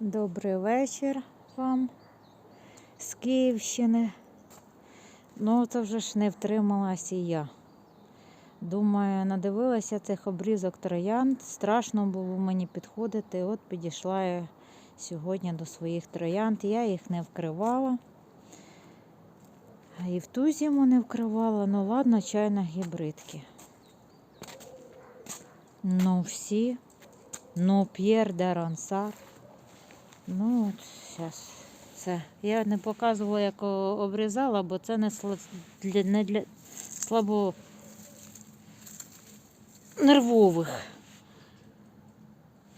Добрий вечір вам з Київщини. Ну, то вже ж не втрималась і я. Думаю, надивилася цих обрізок троянд. Страшно було мені підходити. От підійшла я сьогодні до своїх троянд. Я їх не вкривала. І в ту зиму не вкривала. Ну ладно, чайна гібридки. Ну, всі. Ну, П'єр де Рансар. Ну, от зараз. Це. Я не показувала, як обрізала, бо це не, для, не для слабо нервових.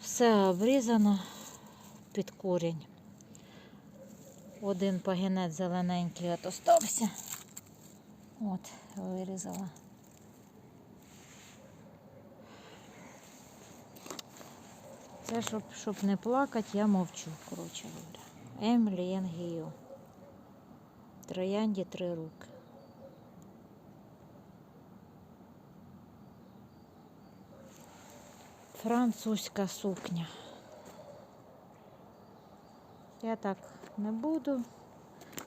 Все обрізано під корінь. Один пагінець зелененький от остався. От, вирізала. Це щоб, щоб не плакати, я мовчу, коротше говоря. Емілі Янгію. Троянді три руки. Французька сукня. Я так не буду.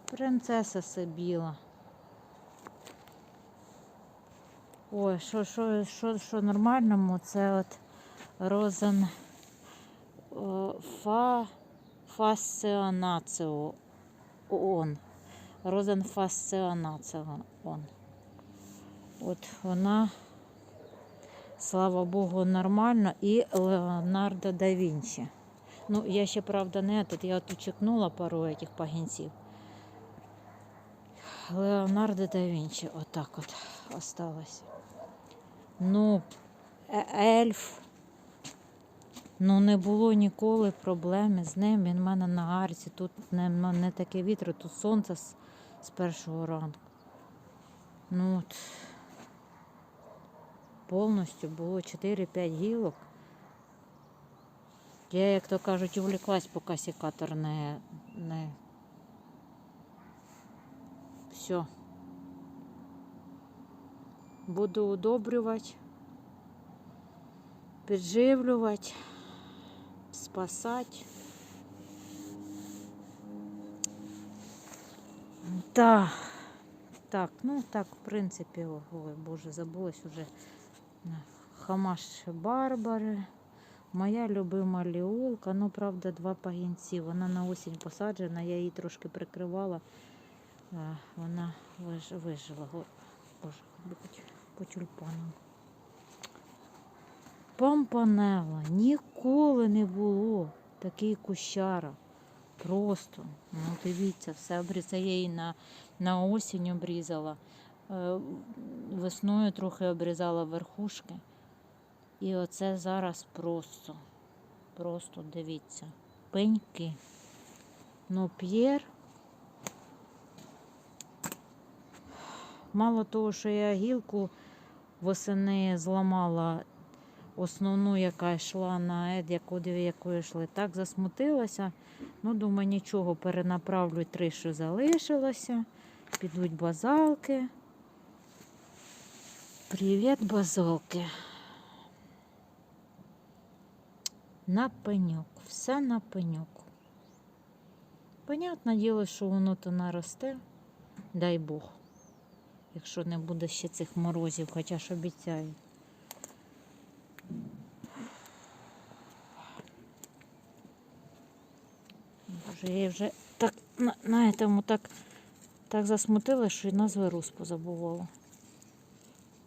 Принцеса Сибіла. Ой, що, що, що, що нормальному, це от розен фа, фасціонаціо он. Розен фасціонаціо он. От вона, слава Богу, нормально. І Леонардо да Вінчі. Ну, я ще, правда, не тут. Я тут чекнула пару этих пагінців. Леонардо да Вінчі, отак от осталось. Ну, е- ельф. Ну, не було ніколи проблеми з ним. Він в мене на гарці. Тут не, ну, не таке вітро, тут сонце з, з першого ранку. Ну от. Повністю було 4-5 гілок. Я, як то кажуть, увлеклась, поки секатор не. не... Все. Буду удобрювати, підживлювати, спасати. Так, так, ну так, в принципі, ой, боже, забулась уже. Хамаш Барбари. Моя любима ліолка, ну, правда, два пагінці. Вона на осінь посаджена, я її трошки прикривала. Вона виж, вижила. Боже, по тюльпанам. Пампанела ніколи не було такий кущара. Просто, ну дивіться, все обрізала. Я її на, на осінь обрізала. Е, Весною трохи обрізала верхушки. І оце зараз просто, просто дивіться, пеньки. Ну, П'єр. Мало того, що я гілку восени зламала основну, яка йшла на ед, яку дві якої йшли, так засмутилася. Ну, думаю, нічого, перенаправлю три, що залишилося. Підуть базалки. Привіт, базалки. На пеньок. Все на пеньок. Понятне діло, що воно то наросте, дай Бог. Якщо не буде ще цих морозів, хоча ж обіцяють. Боже, я вже так на, на этому так, так засмутила, що й назви Рус позабувала.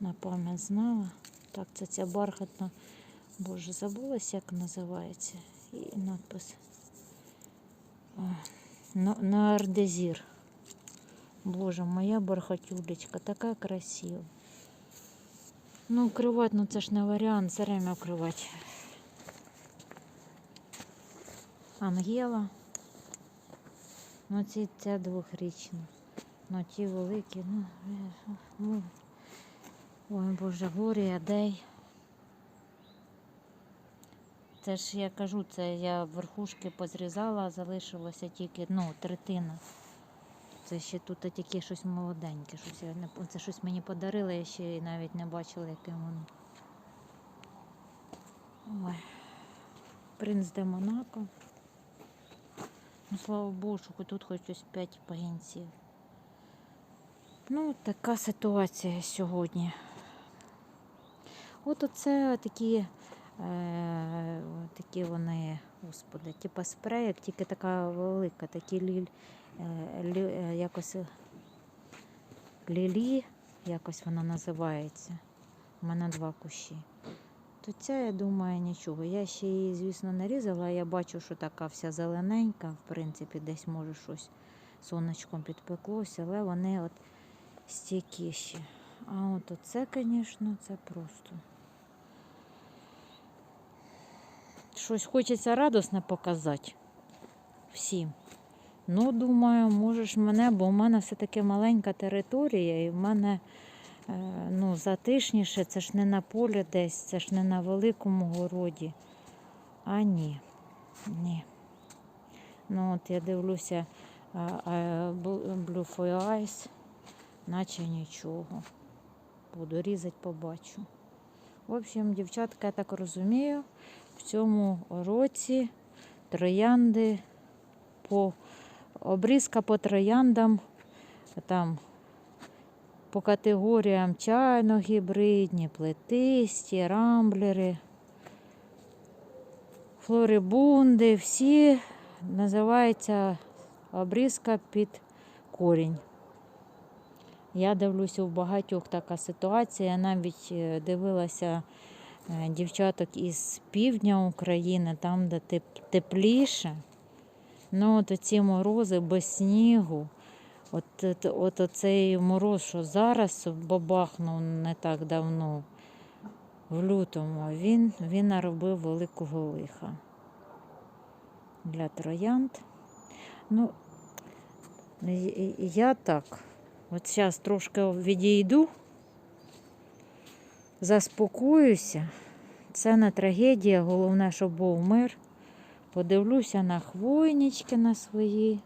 На пам'ять знала. Так, це ця бархатна. Боже, забулась, як називається. І надпис. На, на Ардезір. Боже, моя бархатюлечка, така красива. Ну, укривати, ну це ж не варіант, все время укривати. Ангела. Ну, ці ця двохрічна. Ну, ті великі, ну, е, ну. Ой, Боже, Глорія, Дей. Це ж я кажу, це я верхушки позрізала, залишилося тільки ну, третина. Це ще тут тільки щось молоденьке. Щось я не, це щось мені подарили, я ще навіть не бачила, яким воно. Ой. Принц де Монако. Ну, слава Богу, що тут хоч ось 5 пагінців. Ну, така ситуація сьогодні. От оце такі, е, такі вони, господи, типа спреєк, тільки така велика, такі ліль, е, лі, е, якось лілі, якось вона називається. У мене два кущі. То ця, я думаю, нічого. Я ще її, звісно, не різала, я бачу, що така вся зелененька, в принципі, десь може щось сонечком підпеклося, але вони от стійкіші. А от оце, звісно, це просто. Щось хочеться радосне показати всім. Ну, думаю, можеш мене, бо в мене все-таки маленька територія, і в мене ну, затишніше, це ж не на полі десь, це ж не на великому городі. А ні. Ні. Ну, от я дивлюся Blue for Eyes, наче нічого. Буду різати, побачу. В общем, дівчатка, я так розумію, в цьому році троянди по обрізка по трояндам там по категоріям чайно-гібридні, плетисті, рамблери, флорибунди, всі називаються обрізка під корінь. Я дивлюся, у багатьох така ситуація. Я навіть е, дивилася е, дівчаток із півдня України, там, де тепліше. Ну, от ці морози без снігу. От, от, от оцей мороз, що зараз бабахнув не так давно, в лютому, він, він наробив великого лиха для троянд. Ну, я так. От зараз трошки відійду, заспокоюся. Це не трагедія, головне, щоб був мир. Подивлюся на хвойнички на свої.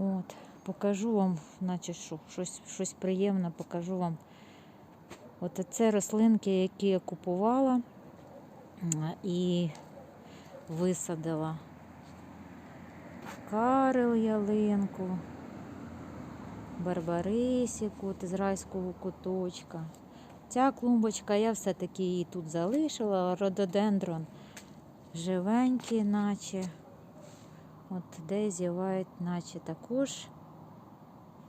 От, покажу вам, значить, що, щось, щось приємне покажу вам. От це рослинки, які я купувала і висадила. Карел ялинку, барбарисіку от із райського куточка. Ця клумбочка, я все-таки її тут залишила, рододендрон живенький, наче. От де зівають, наче також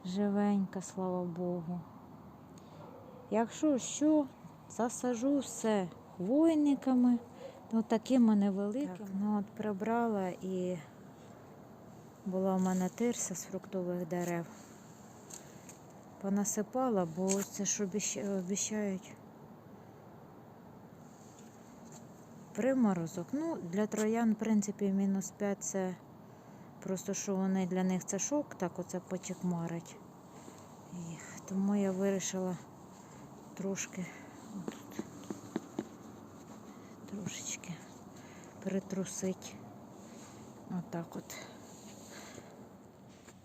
живенька, слава Богу. Якщо що, засажу все хвойниками, ну такими невеликими. Так, ну от прибрала і була в мене тирса з фруктових дерев. Понасипала, бо це ж обіщають приморозок. Ну, для троян, в принципі, мінус 5 це просто що вони для них це шок, так оце почекмарить їх. Тому я вирішила трошки отут, трошечки притрусити. Отак от.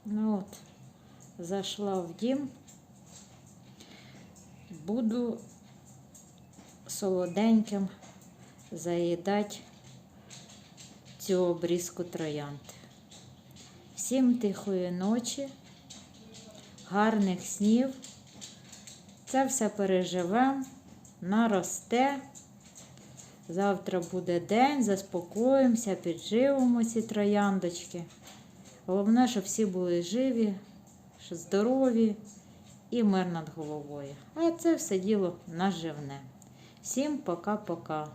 Ну от, зайшла в дім. Буду солоденьким заїдати цю обрізку троянд. Всім тихої ночі, гарних снів. Це все переживемо, наросте. Завтра буде день, заспокоїмося, підживимо ці трояндочки. Головне, щоб всі були живі, здорові і мир над головою. А це все діло наживне. Всім пока-пока.